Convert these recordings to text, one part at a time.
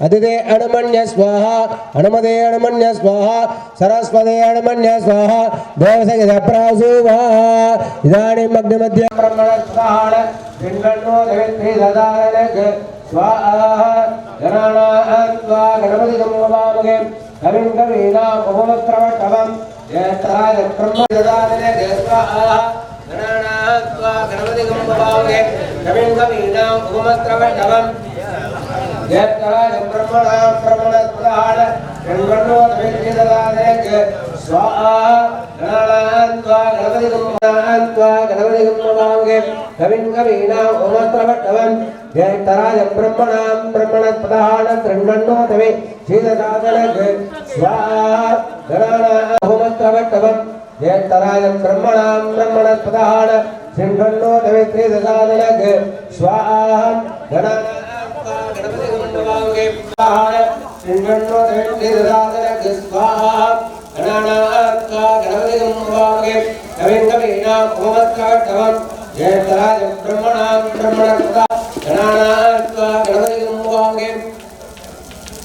అతిథే అణమన్య స్వాహ అణమదే అణమన్య స్వాహ సరస్వదే అణమన్య స్వాహ దేవసంగ ప్రాసువా ఇదానీ మగ్న మధ్య బ్రహ్మణ స్వాహ పింగణో దేవేంద్రి సదానక స్వాహ జనానాం స్వా గణపతి సంభవామగే కవిం కవీనా బహువత్రవటవం ఏత్రాయ బ్రహ్మ సదానక స్వాహ జనానాం கண்வண்ணோ தவிர்த்திததானேக்கு ஸ்வாஹா கணானாத்வா கணபதி கம்மனாத்வா கணபதி கம்மவாமுகே கவிம் கவீனா முகமத்ரவட்டவம் ஏத்தராஜ பிரம்மணாம் பிரம்மணத்வதான கண்வண்ணோ தவி சீததானேக்கு ஸ்வாஹா கணானாத்வா ஏத்தராய பிரம்மணாம் பிரம்மணத்வதான சிங்கண்ணோ தவித்ரி ததாதனக்கு ஸ்வாஹம் உமத்காட்டவம் ஏத்தராய பிரம்மணாம் பிரம்மணத்வா கணானாத்வா கணபதி குண்டவாங்கே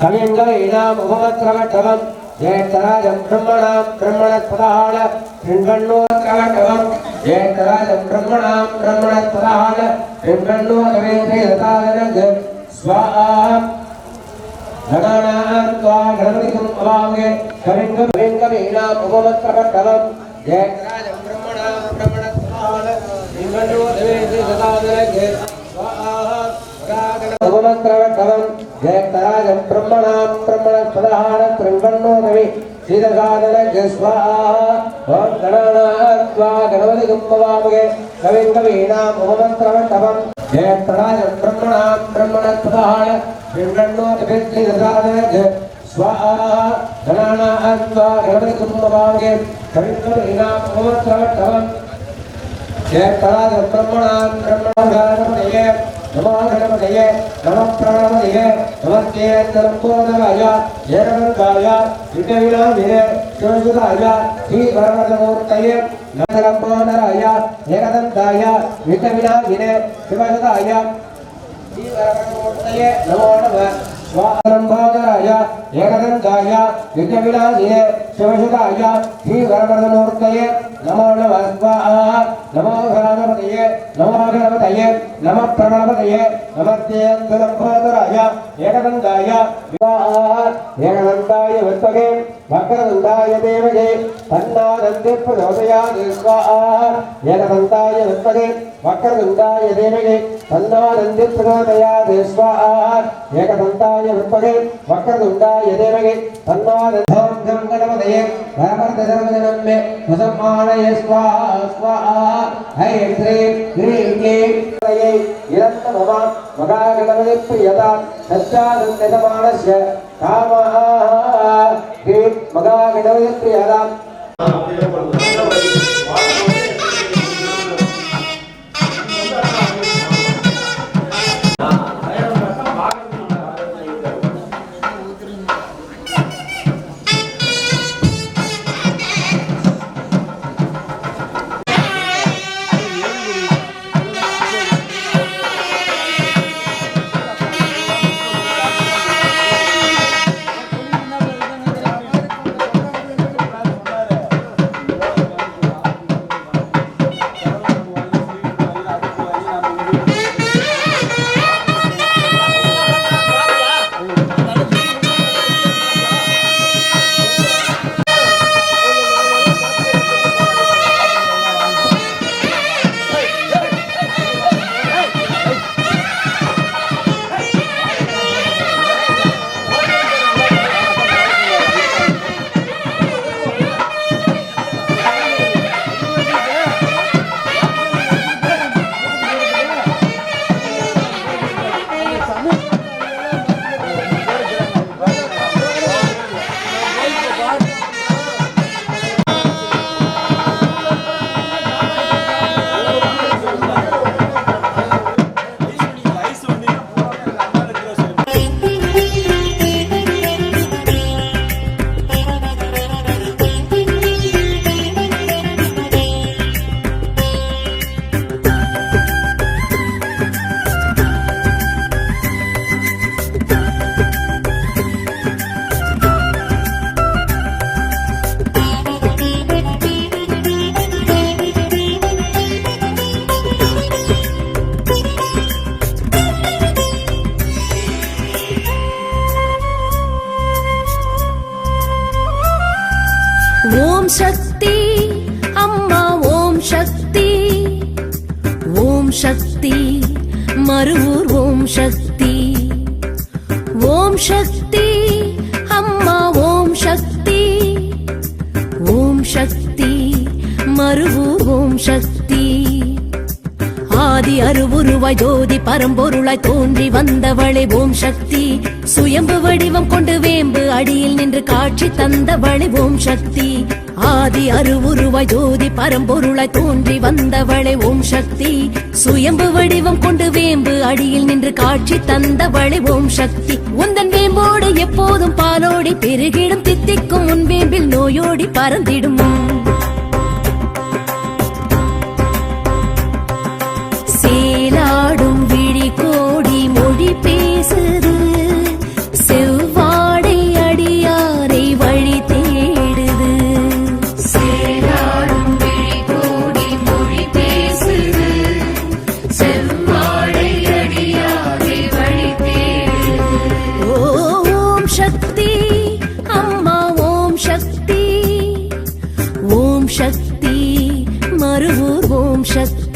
கவிங்கவீனாம் உமத்காட்டவம் ஏத்தராஜம் பிரம்மணாம் பிரம்மணத்வதான பின்கண்ணோத்கவட்டவம் ஏத்தராஜம் பிரம்மணாம் గణానాం త్వా గణపతిం పలామగే కవింగం వెంకమేనాం ఉపమత్రపట్టలం జయరాజం బ్రహ్మణాం బ్రహ్మణస్థాన నింగళో దేవేతి సదాదరగే ఉపమత్రపట్టలం జయరాజం బ్రహ్మణాం బ్రహ్మణస్థాన త్రిగణో దేవి శ్రీదసాదరగే స్వాహా ఓం గణానాం త్వా గణపతిం పలామగే కవింగమేనాం ఉపమత్రపట్టలం జయరాజం బ్రహ్మణాం பிரம்மணஸ்பதான திருங்கண்ணோதவி சீதசாதன ஸ்வாஹா கணானாத்வா கணபதி கும்பவாமுகே கவிங்கவீனாம் உபமத்ரவட்டவம் ஜெயத்தராஜ பிரம்மணாம் பிரம்மணாகணபதையே நமோ கணபதையே நம பிரணவதையே நமஸ்தேந்தரம்போதராய ஏரவர்காய விகவிலாவிரே சிவசுதாய ஸ்ரீ வரவரமூர்த்தயே நமரம்போதராய ஏகதந்தாய விகவிலாவிரே நமோ நம ஏகதந்தாய விகவிலாவிரே சிவசுதாய ஸ்ரீ வரவரமூர்த்தயே நமோ நம ஸ்வாஹா நமோ கணபதயே நமோ கணபதயே நம பிரணபதையே நமத்தேந்திரபோதராய ஏகதந்தாய விவாஹா ஏகதந்தாய வித்வகே வக்ரதந்தாய தேவகே தன்னானந்தே பிரதோதயா ஸ்வாஹா ஏகதந்தாய வித்வகே வக்ரதுண்டாய தேவகே தன்னானந்தே பிரதோதயா ஸ்வாஹா ஏகதந்தாய வித்வகே வக்ரதுண்டாய தேவகே தன்னானந்தம் கணபதயே ராமர்தரமஜனம் மே வசமானய ஸ்வாஹா ஸ்வாஹா ஹை க்ரீம் க்ரீம் க்ளீம் யை இரந்த மம மகாகணபதி பிரியதா சச்சானந்தமானஸ்ய காமஹ க்ரீம் மகாகணபதி பிரியதா மறுவூர் ஓம் சக்தி. ஓம் சக்தி அம்மா ஓம் சக்தி. ஓம் சக்தி மறுவூர் ஓம் சக்தி. ஆதி அருவுருவாய் ஜோதி பரம்பொருளாய் தோன்றி வந்தவளே ஓம் சக்தி. சுயம்பு வடிவம் கொண்டு வேம்பு அடியில் நின்று காட்சி தந்தவளே ஓம் சக்தி. ஆதி அருவுருவாய் ஜோதி பரம்பொருளாய் தோன்றி வந்தவளே ஓம் சக்தி. சுயம்பு வடிவம் கொண்டு வேம்பு அடியில் நின்று காட்சி தந்தவளே ஓம் சக்தி. உந்தன் வேம்போடு எப்போதும் பாலோடி பெருகிடும் தித்திக்கும் உன் வேம்பில் நோயோடி பறந்திடும். ஓம் சக்தி மறுவூர் ஓம் சக்தி.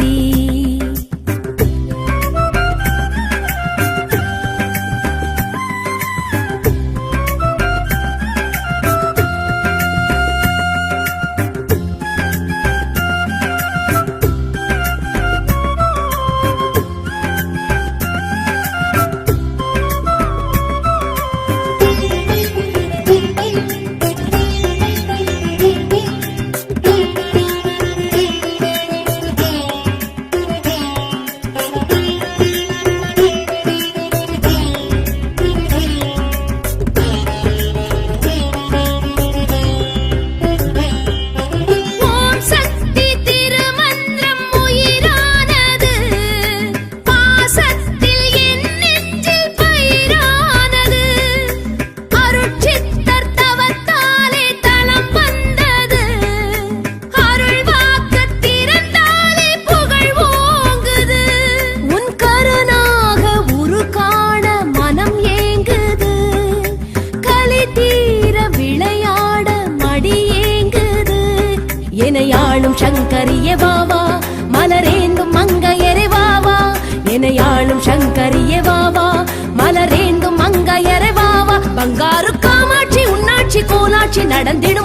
கோலாட்சி நடந்திடும்.